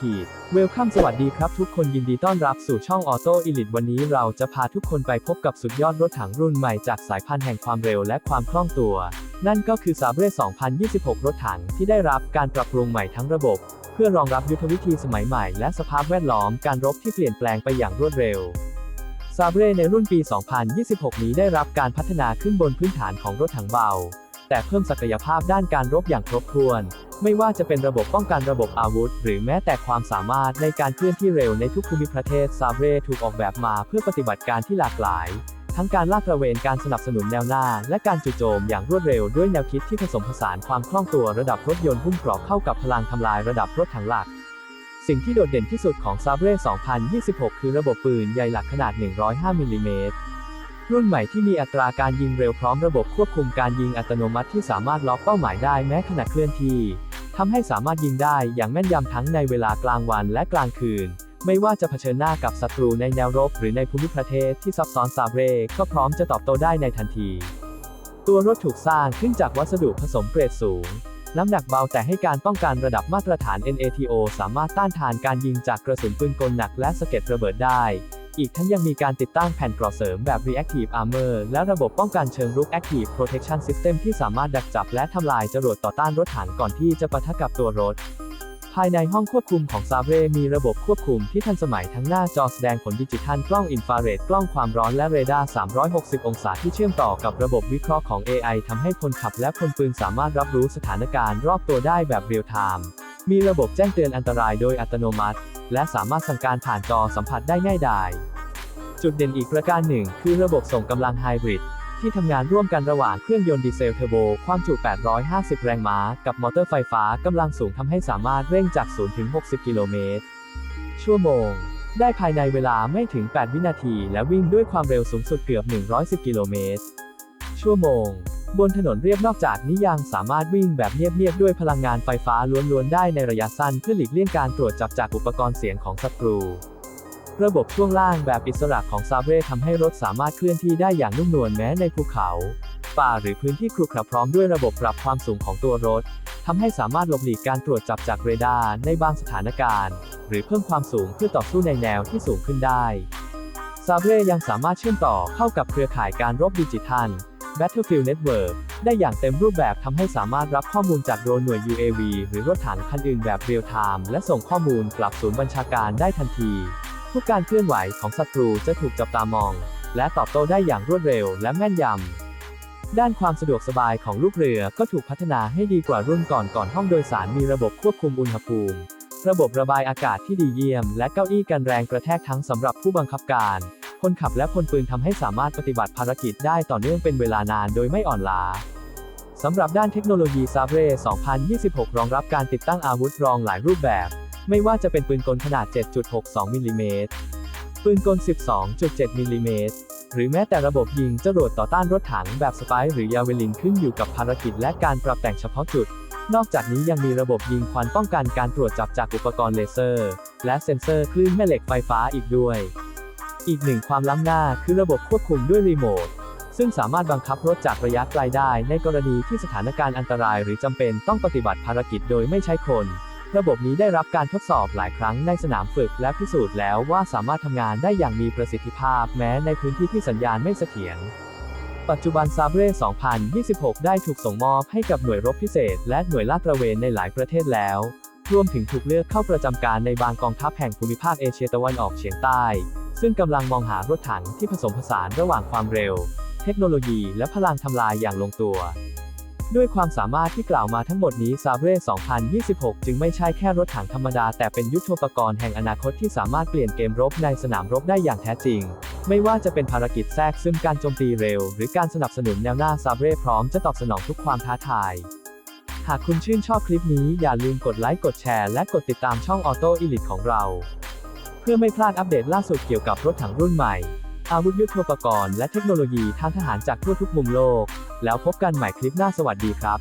ขีดเวลคัมสวัสดีครับทุกคนยินดีต้อนรับสู่ช่องออโต้อิลิทวันนี้เราจะพาทุกคนไปพบกับสุดยอดรถถังรุ่นใหม่จากสายพันธุ์แห่งความเร็วและความคล่องตัว นั่นก็คือ s a b r e 2026 รถถังที่ได้รับการปรับปรุงใหม่ทั้งระบบ เพื่อรองรับยุทธวิธีสมัยใหม่และสภาพแวดล้อมการรบที่เปลี่ยนแปลงไปอย่างรวดเร็วซาเบรในรุ่นปี 2026 นี้ได้รับการพัฒนาขึ้นบนพื้นฐานของรถถังเบา แต่เพิ่มศักยภาพด้านการรบอย่างครบถ้วน ไม่ว่าจะเป็นระบบป้องกันระบบอาวุธ หรือแม้แต่ความสามารถในการเคลื่อนที่เร็วในทุกภูมิประเทศซาเบรถูกออกแบบมาเพื่อปฏิบัติการที่หลากหลาย ทั้งการลาดตระเวนการสนับสนุนแนวหน้า และการจู่โจมอย่างรวดเร็วด้วยแนวคิดที่ผสมผสานความคล่องตัวระดับรถยนต์หุ้มเกราะเข้ากับพลังทำลายระดับรถถังหลัก สิ่งที่โดดเด่นที่สุดของ s a b r e 2026 คือระบบปืนใหญ่หลักขนาด 105มิลลิเมตรรุ่นใหม่ที่มีอัตราการยิงเร็วพร้อมระบบควบคุมการยิงอัตโนมัติที่สามารถล็อกเป้าหมายได้แม้ขณะเคลื่อนที่ ทำให้สามารถยิงได้อย่างแม่นยำทั้งในเวลากลางวันและกลางคืน ไม่ว่าจะเผชิญหน้ากับศัตรูในแนวรบหรือในภูมิประเทศที่ซับซ้อนซาเบรก็พร้อมจะตอบโต้ได้ในทันที ตัวรถถูกสร้างขึ้นจากวัสดุผสมเกรดสูง น้ำหนักเบาแต่ให้การป้องกันระดับมาตรฐาน NATO สามารถต้านทานการยิงจากกระสุนปืนกลหนักและสะเก็ดระเบิดได้ อีกทั้งยังมีการติดตั้งแผ่นกราะเสริมแบบ Reactive Armor และระบบป้องกันเชิงรุก Active Protection System ที่สามารถดักจับและทำลายจรวดต่อต้านรถถังก่อนที่จะปะทะกับตัวรถภายในห้องควบคุมของซาเบรมีระบบควบคุมที่ทันสมัยทั้งหน้าจอแสดงผลดิจิทัลกล้องอินฟราเรดกล้องความร้อนและเรดาร์ 360 องศาที่เชื่อมต่อกับระบบวิเคราะห์ของ AI ทำให้พลขับและพลปืนสามารถรับรู้สถานการณ์รอบตัวได้แบบเรียลไทม์ มีระบบแจ้งเตือนอันตรายโดยอัตโนมัติ และสามารถสั่งการผ่านจอสัมผัสได้ง่ายดาย จุดเด่นอีกประการหนึ่ง คือระบบส่งกำลังไฮบริดที่ทำงานร่วมกันระหว่างเครื่องยนต์ดีเซลเทอร์โบ ความจุ 850 แรงม้า กับมอเตอร์ไฟฟ้ากำลังสูงทำให้สามารถเร่งจาก 0 ถึง 60 กิโลเมตร ชั่วโมง ได้ภายในเวลาไม่ถึง 8 วินาที และวิ่งด้วยความเร็วสูงสุดเกือบ 110 กิโลเมตร ชั่วโมง บนถนนเรียบนอกจากนี้ยังสามารถวิ่งแบบเงียบๆด้วยพลังงานไฟฟ้าล้วนๆได้ในระยะสั้นเพื่อหลีกเลี่ยงการตรวจจับจากอุปกรณ์เสียงของศัตรู ระบบช่วงล่างแบบอิสระของซาเบรทำให้รถสามารถเคลื่อนที่ได้อย่างนุ่มนวลแม้ในภูเขา ป่าหรือพื้นที่ครุขระพร้อมด้วยระบบปรับความสูงของตัวรถทำให้สามารถหลบหลีกการตรวจจับจากเรดาร์ในบางสถานการณ์ หรือเพิ่มความสูงเพื่อต่อสู้ในแนวที่สูงขึ้นได้ซาเบรยังสามารถเชื่อมต่อเข้ากับเครือข่ายการรบดิจิทัล Battlefield Network ได้อย่างเต็มรูปแบบทำให้สามารถรับข้อมูลจากโดรนหน่วย UAV หรือรถถังคันอื่นแบบเรียลไทม์และส่งข้อมูลกลับศูนย์บัญชาการได้ทันที ทุกการเคลื่อนไหวของศัตรูจะถูกจับตามอง และตอบโต้ได้อย่างรวดเร็วและแม่นยำ ด้านความสะดวกสบายของลูกเรือก็ถูกพัฒนาให้ดีกว่ารุ่นก่อนก่อนห้องโดยสารมีระบบควบคุมอุณหภูมิ ระบบระบายอากาศที่ดีเยี่ยม และเก้าอี้กันแรงกระแทกทั้งสำหรับผู้บังคับการ คนขับและพลปืนทำให้สามารถปฏิบัติภารกิจได้ต่อเนื่องเป็นเวลานานโดยไม่อ่อนล้าสำหรับด้านเทคโนโลยีซาเบร2026 รองรับการติดตั้งอาวุธรองหลายรูปแบบ ไม่ว่าจะเป็นปืนกลขนาด 7.62 มิลลิเมตร ปืนกล 12.7 มิลลิเมตร หรือแม้แต่ระบบยิงจรวดต่อต้านรถถังแบบสไปหรือยาเวลินขึ้นอยู่กับภารกิจและการปรับแต่งเฉพาะจุด นอกจากนี้ยังมีระบบยิงควันป้องกันการตรวจจับจากอุปกรณ์เลเซอร์ และเซ็นเซอร์คลื่นแม่เหล็กไฟฟ้าอีกด้วย อีกหนึ่งความล้ำหน้าคือระบบควบคุมด้วยรีโมท ซึ่งสามารถบังคับรถจากระยะไกลได้ในกรณีที่สถานการณ์อันตราย หรือจำเป็นต้องปฏิบัติภารกิจโดยไม่ใช้คน ระบบนี้ได้รับการทดสอบหลายครั้งในสนามฝึกและพิสูจน์แล้วว่าสามารถทำงานได้อย่างมีประสิทธิภาพแม้ในพื้นที่ที่สัญญาณไม่เสถียรปัจจุบันซาเบร2026 ได้ถูกส่งมอบให้กับหน่วยรบพิเศษ และหน่วยลาดตระเวนในหลายประเทศแล้ว รวมถึงถูกเลือกเข้าประจำการในบางกองทัพแห่งภูมิภาคเอเชียตะวันออกเฉียงใต้ ซึ่งกำลังมองหารถถังที่ผสมผสานระหว่างความเร็ว เทคโนโลยีและพลังทำลายอย่างลงตัว ด้วยความสามารถที่กล่าวมาทั้งหมดนี้ซาเบร2026 จึงไม่ใช่แค่รถถังธรรมดา แต่เป็นยุทโธปกรณ์แห่งอนาคตที่สามารถเปลี่ยนเกมรบในสนามรบได้อย่างแท้จริง ไม่ว่าจะเป็นภารกิจแทรกซึมการโจมตีเร็ว หรือการสนับสนุนแนวหน้าซาเบรพร้อมจะตอบสนองทุกความท้าทายหากคุณชื่นชอบคลิปนี้อย่าลืมกดไลค์กดแชร์และกดติดตามช่องออโต้อิลิทของเรา เพื่อไม่พลาดอัปเดตล่าสุดเกี่ยวกับรถถังรุ่นใหม่ อาวุธยุทโธปกรณ์และเทคโนโลยีทางทหารจากทั่วทุกมุมโลก แล้วพบกันใหม่คลิปหน้าสวัสดีครับ